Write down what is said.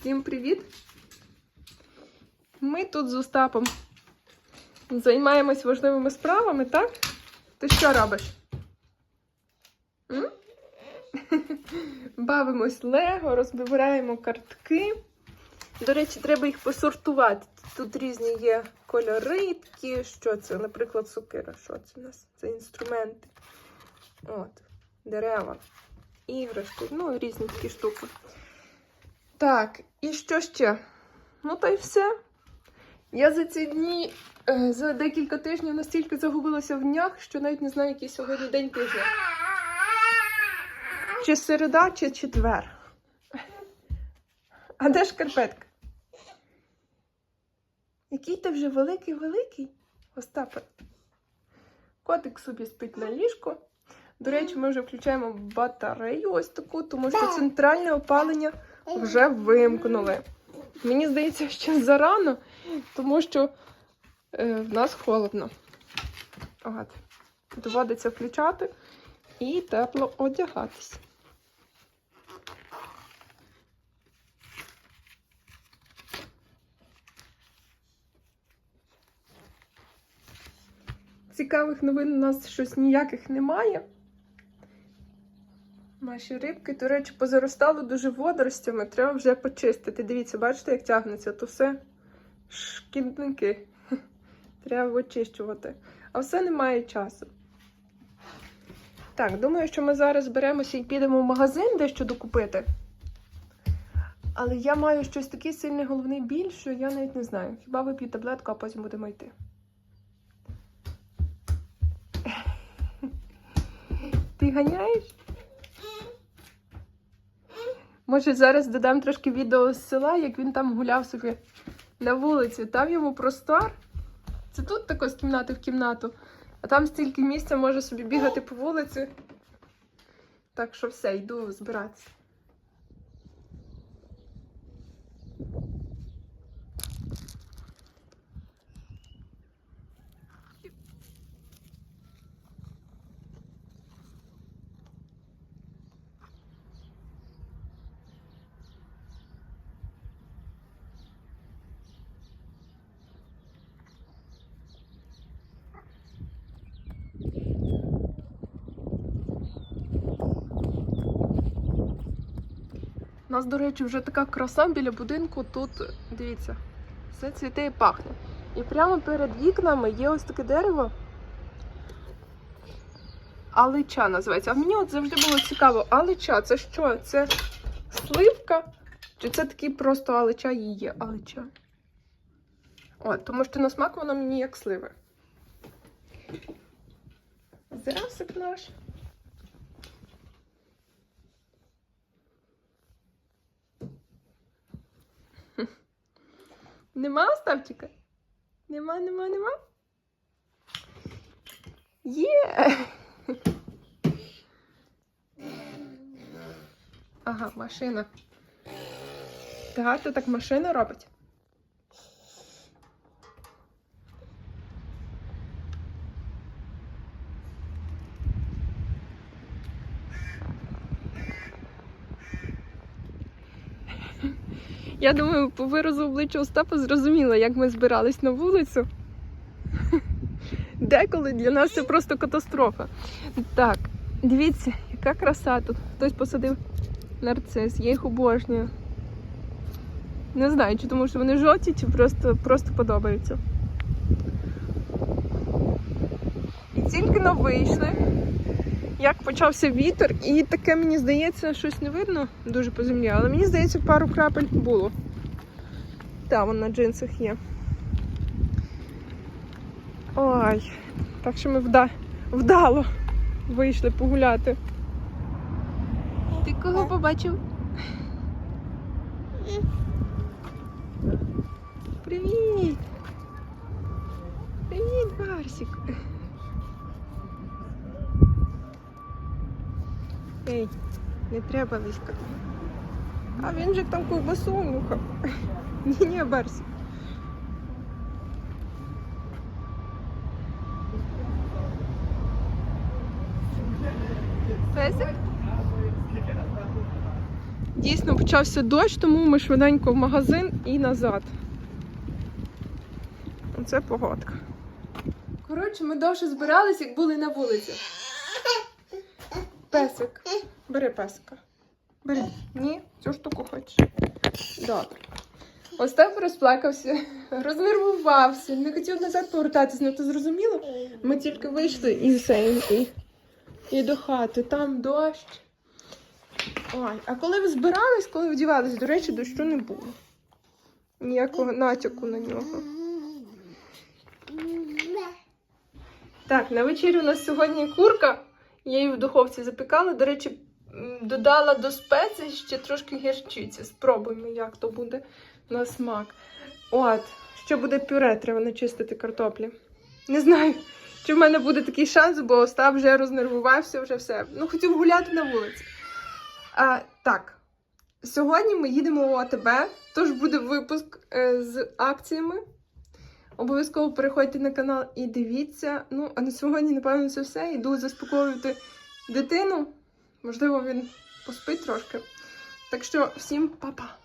Всім привіт! Ми тут з Остапом займаємось важливими справами, так? Ти що робиш? М? Бавимось Лего, розбираємо картки. До речі, треба їх посортувати. Тут різні є кольори такі. Що це? Наприклад, сокира. Що це у нас? Це інструменти. От, дерева, іграшки, ну, різні такі штуки. Так, і що ще? Ну, та й все. Я за ці дні, е, за декілька тижнів настільки загубилася в днях, що навіть не знаю, який сьогодні день тижня. Чи середа, чи четвер. А де шкарпетка? Який ти вже великий-великий, Остапе. Котик собі спить на ліжку. До речі, ми вже включаємо батарею ось таку, тому що центральне опалення вже вимкнули. Мені здається, що зарано, тому що е, в нас холодно. От. Доводиться включати і тепло одягатись. Цікавих новин у нас щось ніяких немає. Наші рибки, до речі, позаростали дуже водоростями, треба вже почистити. Дивіться, бачите, як тягнеться, то все шкідники. Треба очищувати. А все немає часу. Так, думаю, що ми зараз зберемося і підемо в магазин дещо докупити. Але я маю щось такий сильний головний біль, що я навіть не знаю. Хіба вип'ю таблетку, а потім будемо йти. Ти ганяєш? Може, зараз додам трошки відео з села, як він там гуляв собі на вулиці. Там йому простор. Це тут тако з кімнати в кімнату, а там стільки місця може собі бігати по вулиці. Так що все, йду збиратися. Нас, до речі, вже така краса біля будинку. Тут, дивіться, все цвіте і пахне. І прямо перед вікнами є ось таке дерево. Алича називається. А мені от завжди було цікаво, алича це що? Це сливка? Чи це такий просто алича і є алича? От, тому що на смак воно мені як сливи. Зрасик наш. Нема Оставчика? Нема, нема, нема? Є! Ага, машина. Багато так машина робить. Я думаю, по виразу обличчя Остапа зрозуміла, як ми збирались на вулицю. Деколи для нас це просто катастрофа. Так, дивіться, яка краса тут. Хтось посадив нарцис, я їх обожнюю. Не знаю, чи тому що вони жовті, чи просто, просто подобаються. І тільки но вийшли, як почався вітер, і таке мені здається, щось не видно дуже по землі, але мені здається, пару крапель було. Так, вон на джинсах є. Ой, так що ми вда... вдало вийшли погуляти. Ти кого побачив? Привіт! Привіт, Барсик! Ей, не треба лиськати. А він же там ковбасу нюхав. Ні, ні, Барсик. Дійсно, почався дощ, тому ми швиденько в магазин і назад. Оце погодка. Коротше, ми довше збирались, як були на вулиці. Песик. Бери песика. Бери. Ні, цю штуку хочеш. Добре. Остап розплакався, рознервувався, не хотів назад повертатись, ну то зрозуміло. Ми тільки вийшли і все, і, і до хати. Там дощ. Ой, а коли ви збирались, коли вдівались, до речі, дощу не було. Ніякого натяку на нього. Так, на вечерю у нас сьогодні курка. Я її в духовці запікала. До речі, додала до спецій ще трошки гірчиці. Спробуємо, як то буде на смак. От, ще буде пюре, треба начистити картоплі. Не знаю, чи в мене буде такий шанс, бо Остап вже рознервувався, вже все. Ну, хотів гуляти на вулиці. А, так, сьогодні ми їдемо в ОТБ, тож буде випуск е, з акціями. Обов'язково переходьте на канал і дивіться. Ну, а на сьогодні, напевно, це все. Йду заспокоювати дитину. Можливо, він поспить трошки. Так що всім па-па!